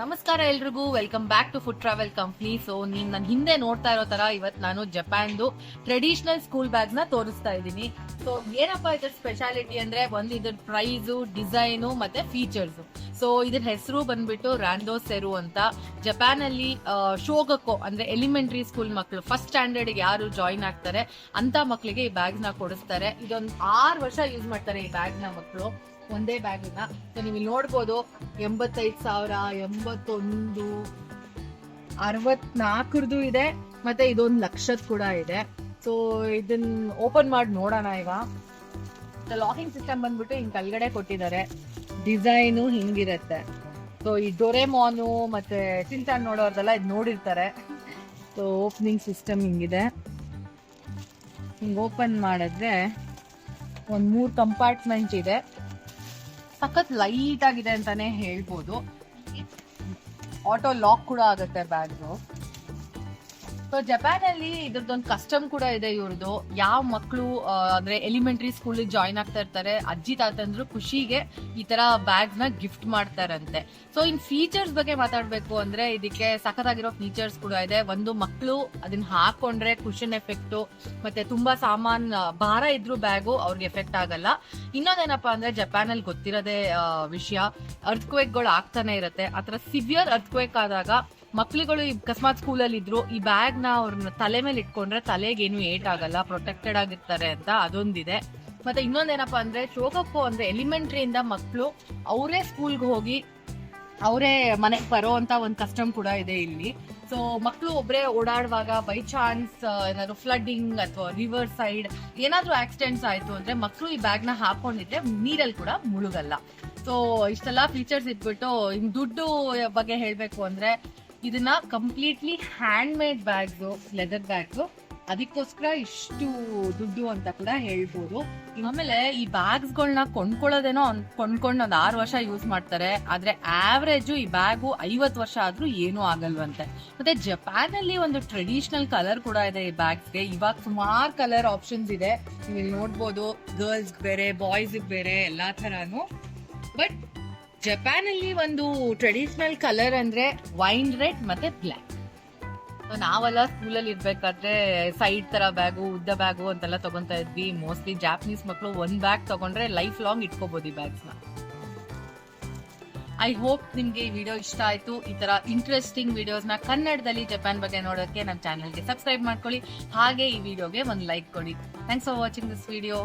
ನಮಸ್ಕಾರ ಎಲ್ರಿಗೂ. Welcome back to food travel company so ನೀನ್ ನನ್ ಹಿಂದೆ ನೋಡ್ತಾ ಇರೋ ತರ ಇವತ್ ನಾನು ಜಪಾನ್ದು ಟ್ರೆಡಿಷನಲ್ ಸ್ಕೂಲ್ ಬ್ಯಾಗ್ನ ತೋರಿಸ್ತಾ ಇದ್ದೀನಿ. ಸೊ ಏನಪ್ಪಾ ಇದ್ರ ಸ್ಪೆಷಾಲಿಟಿ ಅಂದ್ರೆ ಒಂದು ಇದ್ರ ಪ್ರೈಸು ಡಿಸೈನು ಮತ್ತೆ ಫೀಚರ್ಸ್ ಸೊ ಇದ್ರ ಹೆಸರು ಬಂದ್ಬಿಟ್ಟು ರ್ಯಾಂಡೋ ಸೆರು ಅಂತ. ಜಪಾನ್ ಅಲ್ಲಿ ಶೋಗಕೋ ಅಂದ್ರೆ ಎಲಿಮೆಂಟರಿ ಸ್ಕೂಲ್ ಮಕ್ಕಳು ಫಸ್ಟ್ ಸ್ಟ್ಯಾಂಡರ್ಡ್ ಯಾರು ಜಾಯಿನ್ ಆಗ್ತಾರೆ, ಅಂತ ಮಕ್ಕಳಿಗೆ ಈ ಬ್ಯಾಗ್ನ ಕೊಡಿಸ್ತಾರೆ. ಇದೊಂದು ಆರು ವರ್ಷ ಯೂಸ್ ಮಾಡ್ತಾರೆ ಈ ಬ್ಯಾಗ್ನ ಮಕ್ಕಳು ಒಂದೇ ಬ್ಯಾಗ್ನ ಸೊ ನೀವು ಇಲ್ಲಿ ನೋಡ್ಬೋದು ಎಂಬತ್ತೈದು ಸಾವಿರ, ಎಂಬತ್ತೊಂದು, ಅರವತ್ನಾಲ್ಕರದು ಇದೆ, ಮತ್ತೆ ಇದೊಂದು ಲಕ್ಷದ ಕೂಡ ಇದೆ. ಸೊ ಇದನ್ನ ಓಪನ್ ಮಾಡಿ ನೋಡೋಣ ಈಗ ಲಾಕಿಂಗ್ ಸಿಸ್ಟಮ್ ಬಂದ್ಬಿಟ್ಟು ಹಿಂಗ್ ಕೆಳಗಡೆ ಕೊಟ್ಟಿದ್ದಾರೆ. ಡಿಸೈನು ಹಿಂಗಿರತ್ತೆ. ಸೊ ಈ ಡೊರೆಮಾನು ಮತ್ತೆ ಸಿಂತಾನ್ ನೋಡೋರ್ದೆಲ್ಲ ಇದು ನೋಡಿರ್ತಾರೆ. ಸೊ ಓಪನಿಂಗ್ ಸಿಸ್ಟಮ್ ಹಿಂಗಿದೆ. ಹಿಂಗೆ ಓಪನ್ ಮಾಡಿದ್ರೆ ಒಂದು ಮೂರು ಕಂಪಾರ್ಟ್ಮೆಂಟ್ ಇದೆ. ಸಖತ್ ಲೈಟ್ ಆಗಿದೆ ಅಂತಾನೆ ಹೇಳ್ಬೋದು. ಆಟೋ ಲಾಕ್ ಕೂಡ ಆಗುತ್ತೆ ಬ್ಯಾಗ್ದು ಸೊ ಜಪಾನ್ ಅಲ್ಲಿ ಇದ್ರದ್ದೊಂದು ಕಸ್ಟಮ್ ಕೂಡ ಇದೆ ಇವ್ರದ್ದು. ಯಾವ ಮಕ್ಕಳು ಅಂದ್ರೆ ಎಲಿಮೆಂಟರಿ ಸ್ಕೂಲ್ ಜಾಯಿನ್ ಆಗ್ತಾ ಇರ್ತಾರೆ, ಅಜ್ಜಿ ತಾತಂದ್ರು ಖುಷಿಗೆ ಈ ತರ ಬ್ಯಾಗ್ಸ್ನ ಗಿಫ್ಟ್ ಮಾಡ್ತಾರಂತೆ. ಸೊ ಇನ್ ಫೀಚರ್ಸ್ ಬಗ್ಗೆ ಮಾತಾಡ್ಬೇಕು ಅಂದ್ರೆ ಇದಕ್ಕೆ ಸಖತ್ತಾಗಿರೋ ಫೀಚರ್ಸ್ ಕೂಡ ಇದೆ. ಒಂದು ಮಕ್ಕಳು ಅದನ್ನ ಹಾಕೊಂಡ್ರೆ ಕುಷನ್ ಎಫೆಕ್ಟ್ ಮತ್ತೆ ತುಂಬಾ ಸಾಮಾನ್ ಭಾರ ಇದ್ರು ಬ್ಯಾಗು ಅವ್ರಿಗೆ ಎಫೆಕ್ಟ್ ಆಗಲ್ಲ. ಇನ್ನೊಂದೇನಪ್ಪಾ ಅಂದ್ರೆ ಜಪಾನ್ ಅಲ್ಲಿ ಗೊತ್ತಿರೋದೇ ವಿಷಯ. ಅರ್ತ್ಕ್ವೇಕ್ಗಳು ಆಗ್ತಾನೆ ಇರುತ್ತೆ. ಆತರ ಸಿವಿಯರ್ ಅರ್ತ್ಕ್ವೇಕ್ ಆದಾಗ ಮಕ್ಳುಗಳು ಈ ಅಕಸ್ಮಾತ್ ಸ್ಕೂಲಲ್ಲಿ ಇದ್ರು ಈ ಬ್ಯಾಗ್ನ ಅವ್ರನ್ನ ತಲೆ ಮೇಲೆ ಇಟ್ಕೊಂಡ್ರೆ ತಲೆಗೇನು ಏಟ್ ಆಗಲ್ಲ ಪ್ರೊಟೆಕ್ಟೆಡ್ ಆಗಿರ್ತಾರೆ ಅಂತ ಅದೊಂದಿದೆ. ಮತ್ತೆ ಇನ್ನೊಂದೇನಪ್ಪಾ ಅಂದ್ರೆ ಚೋಕಪ್ಪು ಅಂದ್ರೆ ಎಲಿಮೆಂಟ್ರಿ ಇಂದ ಮಕ್ಕಳು ಅವರೇ ಸ್ಕೂಲ್ಗೆ ಹೋಗಿ ಅವರೇ ಮನೆಗೆ ಬರೋ ಅಂತ ಒಂದು ಕಸ್ಟಮ್ ಕೂಡ ಇದೆ ಇಲ್ಲಿ. ಸೊ ಮಕ್ಕಳು ಒಬ್ಬರೇ ಓಡಾಡುವಾಗ ಬೈ ಚಾನ್ಸ್ ಏನಾದ್ರು ಫ್ಲಡ್ಡಿಂಗ್ ಅಥವಾ ರಿವರ್ ಸೈಡ್ ಏನಾದ್ರೂ ಆಕ್ಸಿಡೆಂಟ್ಸ್ ಆಯ್ತು ಅಂದ್ರೆ ಮಕ್ಕಳು ಈ ಬ್ಯಾಗ್ನ ಹಾಕೊಂಡಿದ್ರೆ ನೀರಲ್ಲಿ ಕೂಡ ಮುಳುಗಲ್ಲ. ಸೊ ಇಷ್ಟೆಲ್ಲ ಫೀಚರ್ಸ್ ಇಟ್ಬಿಟ್ಟು ಇನ್ ದುಡ್ಡು ಬಗ್ಗೆ ಹೇಳ್ಬೇಕು ಅಂದ್ರೆ ಇದನ್ನ completely hand made bags leather bags ಅದಕ್ಕೋಸ್ಕರ ಇಷ್ಟು ದುಡ್ಡು ಅಂತ ಕೂಡ ಹೇಳ್ಬೋದು. ಆಮೇಲೆ ಈ ಬ್ಯಾಗ್ಸ್ ಗಳನ್ನ ಕೊಂಡ್ಕೊಳ್ಳೋದೇನೋ ಕೊಂಡ್ಕೊಂಡು ಒಂದ್ ಆರು ವರ್ಷ ಯೂಸ್ ಮಾಡ್ತಾರೆ. ಆದ್ರೆ ಆವ್ರೇಜ್ ಈ ಬ್ಯಾಗು ಐವತ್ ವರ್ಷ ಆದ್ರೂ ಏನೂ ಆಗಲ್ವಂತೆ. ಮತ್ತೆ ಜಪಾನ್ ಅಲ್ಲಿ ಒಂದು ಟ್ರೆಡಿಷನಲ್ ಕಲರ್ ಕೂಡ ಇದೆ ಈ ಬ್ಯಾಗ್ಸ್ಗೆ ಇವಾಗ ಸುಮಾರು ಕಲರ್ ಆಪ್ಷನ್ಸ್ ಇದೆ. ನೀವು ನೋಡ್ಬೋದು ಗರ್ಲ್ಸ್ ಬೇರೆ ಬಾಯ್ಸ್ ಬೇರೆ, ಎಲ್ಲಾ ತರಾನು ಬಟ್ ಜಪಾನ್ ಅಲ್ಲಿ ಒಂದು ಟ್ರೆಡಿಷನಲ್ ಕಲರ್ ಅಂದ್ರೆ ವೈನ್ ರೆಡ್ ಮತ್ತೆ ಬ್ಲ್ಯಾಕ್ ನಾವೆಲ್ಲ ಸ್ಕೂಲಲ್ಲಿ ಇರ್ಬೇಕಾದ್ರೆ ಸೈಡ್ ತರ ಬ್ಯಾಗು, ಉದ್ದ ಬ್ಯಾಗು ಅಂತೆಲ್ಲ ತಗೊಂತಾ ಇದ್ವಿ. ಮೋಸ್ಟ್ಲಿ ಜಾಪನೀಸ್ ಮಕ್ಕಳು ಒಂದ್ ಬ್ಯಾಗ್ ತಗೊಂಡ್ರೆ ಲೈಫ್ ಲಾಂಗ್ ಇಟ್ಕೋಬಹುದು ಈ ಬ್ಯಾಗ್ಸ್ನ. ಐ ಹೋಪ್ ನಿಮ್ಗೆ ಈ ವಿಡಿಯೋ ಇಷ್ಟ ಆಯ್ತು. ಈ ತರ ಇಂಟ್ರೆಸ್ಟಿಂಗ್ ವಿಡಿಯೋಸ್ನ ಕನ್ನಡದಲ್ಲಿ ಜಪಾನ್ ಬಗ್ಗೆ ನೋಡೋಕೆ ನಮ್ಮ ಚಾನಲ್ಗೆ ಸಬ್ಸ್ಕ್ರೈಬ್ ಮಾಡ್ಕೊಳ್ಳಿ. ಹಾಗೆ ಈ ವಿಡಿಯೋಗೆ ಒಂದು ಲೈಕ್ ಕೊಡಿ. Thanks for watching this video